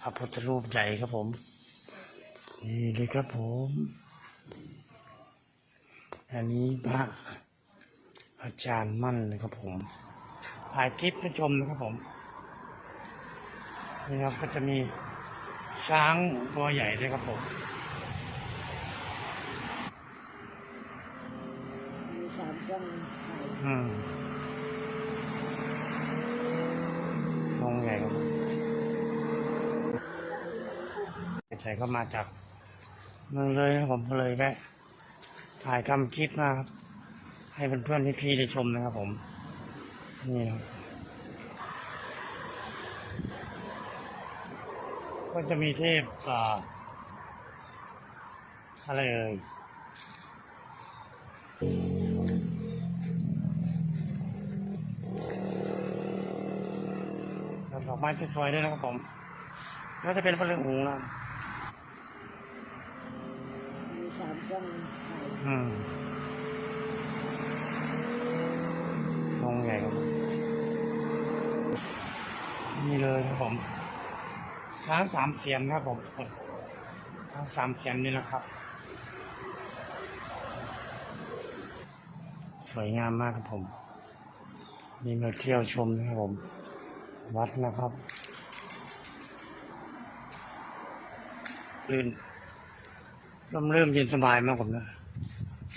พระพุทธรูปใหญ่ครับผม นี่เลยครับผม อันนี้พระอาจารย์มั่นนะครับผม ถ่ายคลิปให้ชมนะครับผม นี่ครับก็จะมีช้างตัวใหญ่ด้วยครับผมมีสามช่องถ่ายอืมลงใหญ่ครับผม ใจก็มาจากเมืองเลยนะผมเลยแวะถ่ายทำคลิปมาครับ ให้เพื่อนๆพี่ๆได้ชมนะครับผม นี่นะครับก็จะมีเทพอ่าอะไรเอ่ยดอกไม้สวยๆด้วยนะครับผมก็จะเป็นพะเลืองหูนะ มีสาม ช่องถ่อืมลงใหญ่ครับนี่เลยครับผมช้างสามเสียนครับผมช้างสามเสียนนี่นะครับ สวยงามมากครับผมมีมาเที่ยวชมนะครับผม วัดนะครับลื่น ร่มรื่นเย็นสบายมากผมนะ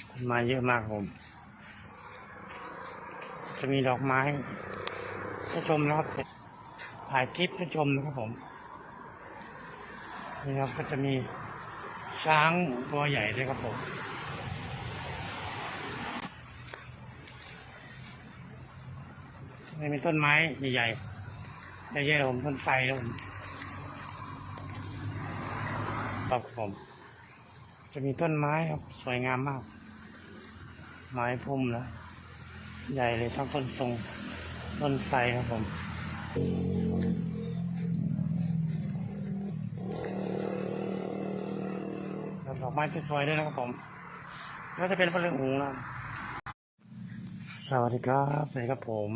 คนมาเยอะมากครับผม จะมีดอกไม้ให้ชมนะครับถ่ายคลิปให้ชมนะครับผมนี่ครับก็จะมีช้างตัวใหญ่ด้วยครับผมนี่มีต้นไม้ใหญ่ๆใหญ่ๆผมต้นไทรแล้วผมครับผม จะมีต้นไม้ครับ สวยงามมาก ไม้พุ่มนะใหญ่เลยทั้งต้นทรงต้นไทรครับผมดอกไม้สวยๆด้วยนะครับผมก็จะเป็นพะเลืองหูนะสวัสดีครับสวัสดีครับผม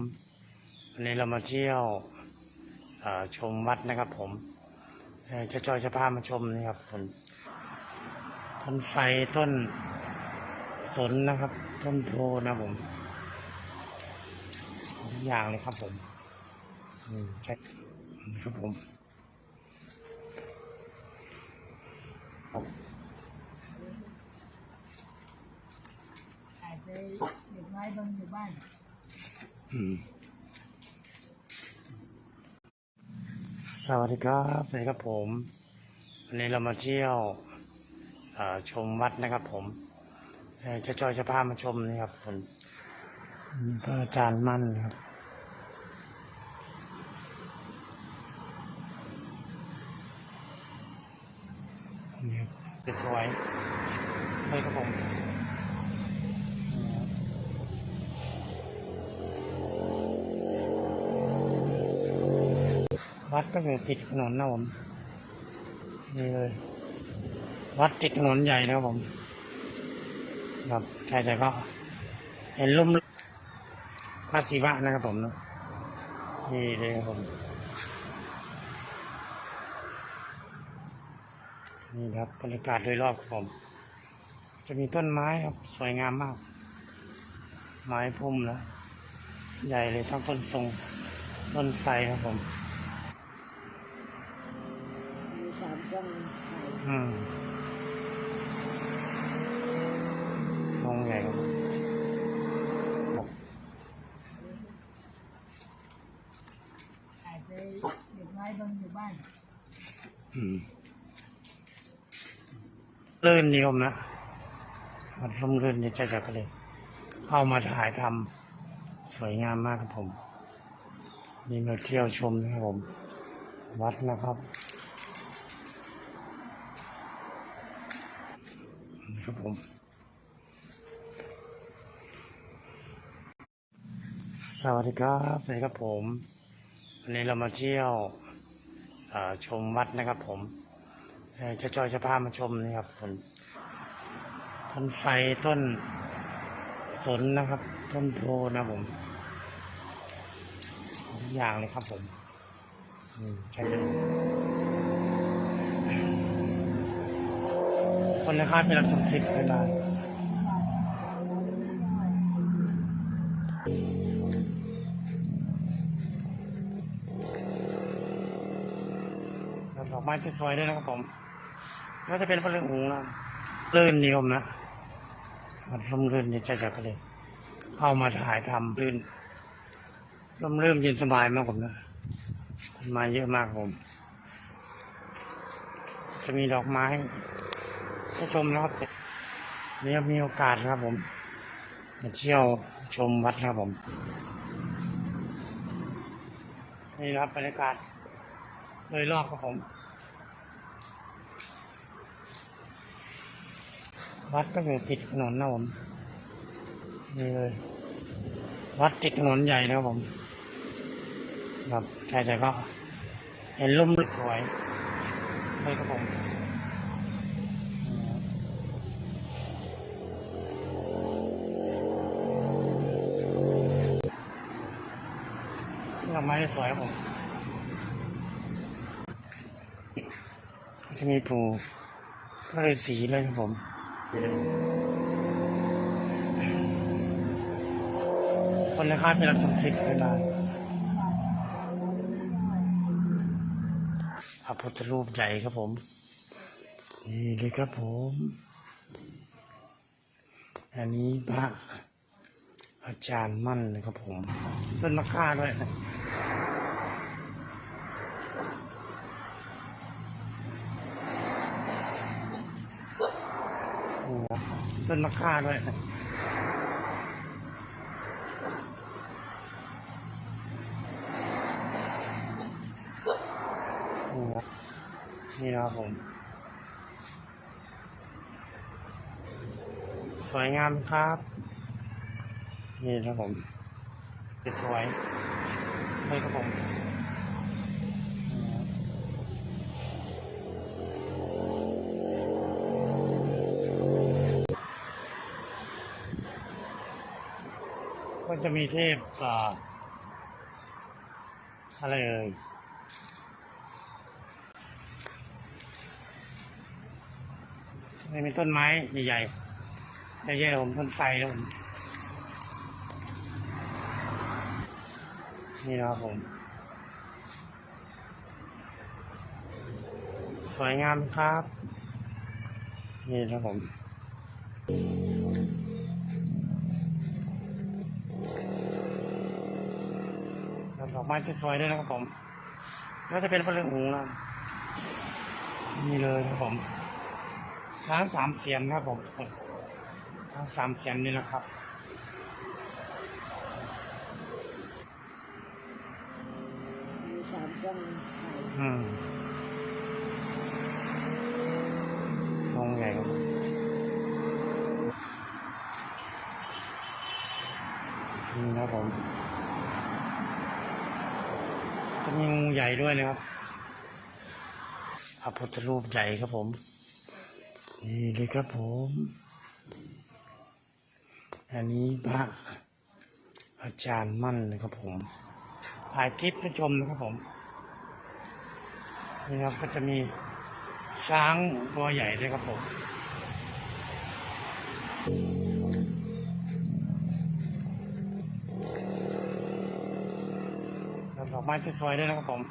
วันนี้เรามาเที่ยวชมวัดนะครับผมจะจอยจะพามาชมนี่ครับผม ต้นไทรต้นสนนะครับ ต้นโพนะครับผมทุกอย่างเลยครับผมอืมใช่ครับผมครับถ่ายไปเด็กน้อยบนหมู่บ้านอืมสวัสดีครับ สวัสดีครับผม วันนี้เรามาเที่ยวเอ่อ ชมวัดนะครับ ผมจะจอยจะพามาชมนี่ครับผมพระอาจารย์มั่นนะครับนี่ครับสวยเลยครับผมวัดก็อยู่ติดถนนนะผมนี่เลย วัดติดถนนใหญ่นะครับผม ครับใช่ใช่ก็ เห็นลุ่มพระศิวะนะครับผมเนอะนี่เลยครับผมนี่ครับบรรยากาศโดยรอบครับผม จะมีต้นไม้ครับ สวยงามมาก ไม้พุ่มนะใหญ่เลยทั้งต้นทรงต้นไทรครับผมมีสามช่องถ่ายอืม ลงครับผมถ่ายไปเด็กน้อยบนหมู่บ้านอืมลื่นนิยมนะมันร่มรื่นในใจจากทะเลเข้ามาถ่ายทำสวยงามมากครับผมมีมาเที่ยวชมนะครับผม วัดนะครับครับผม สวัสดีครับสวัสดีครับผมวันนี้เรามาเที่ยวชมวัดนะครับผมจะจอยจะพามาชมนะครับผมต้นไทรต้นสนนะครับ ต้นโพนะผมทุกอย่างเลยครับผมใช่เลยคนนะครับไปรับชมคลิปกันได้ายดอกไม้สวยๆด้วยนะครับผมน่าจะเป็นพลังหูนะลื่นนิยมนะร่มรื่นในใจจากทะเลเข้ามาถ่ายทำลื่นร่มรื่นเย็นสบายมากผมนะต้นม้เยอะมากผม จะมีดอกไม้ให้ชมนะครับนี่มีโอกาสนะครับผมมาเที่ยวชมวัดครับผม นี่นะครับบรรยากาศโดยรอบครับผม วัดก็อยู่ติดถนนนะผมนี่เลย วัดติดถนนใหญ่นะผมครับใช่แต่ก็ เห็นร่มสวยเลยครับผมดอกไม้สวยครับผมจะมีปูก็เลยสีเลยครับผม คนในค่ายที่รับชมคลิปบ๊ายบายพระพุทธรูปใหญ่ครับผม นี่เลยครับผม อันนี้พระอาจารย์มั่นเลยครับผม ต้นมะค่าด้วยนะโอ้โห ต้นมะค่าด้วยนี่นะครับผม สวยงามครับ นี่นะครับผมสวยเลยครับผม จะมีเทพอะไรเอ่ยนี่มีต้นไม้ใหญ่ๆใหญ่ๆผมต้นไทรนะผมนี่นะครับผม สวยงามครับ นี่นะครับผม ดอกไม้สวยๆด้วยนะครับผมน่าจะเป็นพลังหูนะนี่เลยครับผมช้างสามเสียนครับผมช้างสามเสียนนี่นะครับมีสามช่องอืมลงใหญ่ครับนี่นะครับผม จะมีงูใหญ่ด้วยนะครับพระพุทธรูปใหญ่ครับผม นี่เลยครับผม อันนี้พระอาจารย์มั่นเลยครับผม ถ่ายคลิปให้ชมนะครับผมนี่ครับก็จะมีช้างตัวใหญ่ด้วยครับผม ไม้สวยๆด้วยนะครับผม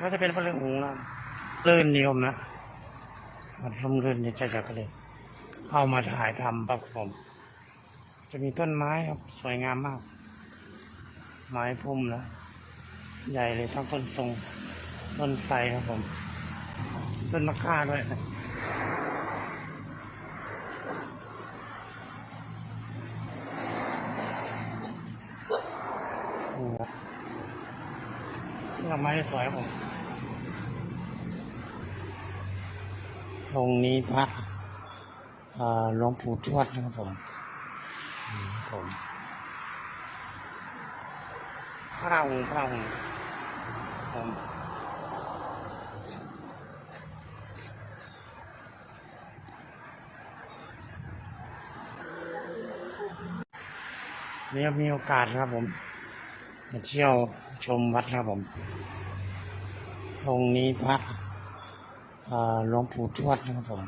น่าจะเป็นพลังหูนะลื่นนิยมนะมันร่มรื่นในใจจากทะเลเข้ามาถ่ายทำครับผม จะมีต้นไม้ครับสวยงามมาก ไม้พุ่มนะใหญ่เลยทั้งต้นทรงต้นไทรครับผม ต้นมะค่าด้วยนะนี่ครับ ดอกไม้สวยครับผมองค์นี้พระเอ่อหลวงปู่ทวดนะครับผมนี่ครับผมพระองค์พระองค์ผมนี่มีโอกาสนะครับผม มาเที่ยวชมวัดนะครับผมองค์นี้พระอ่อหลวงปู่ทวดนะครับผม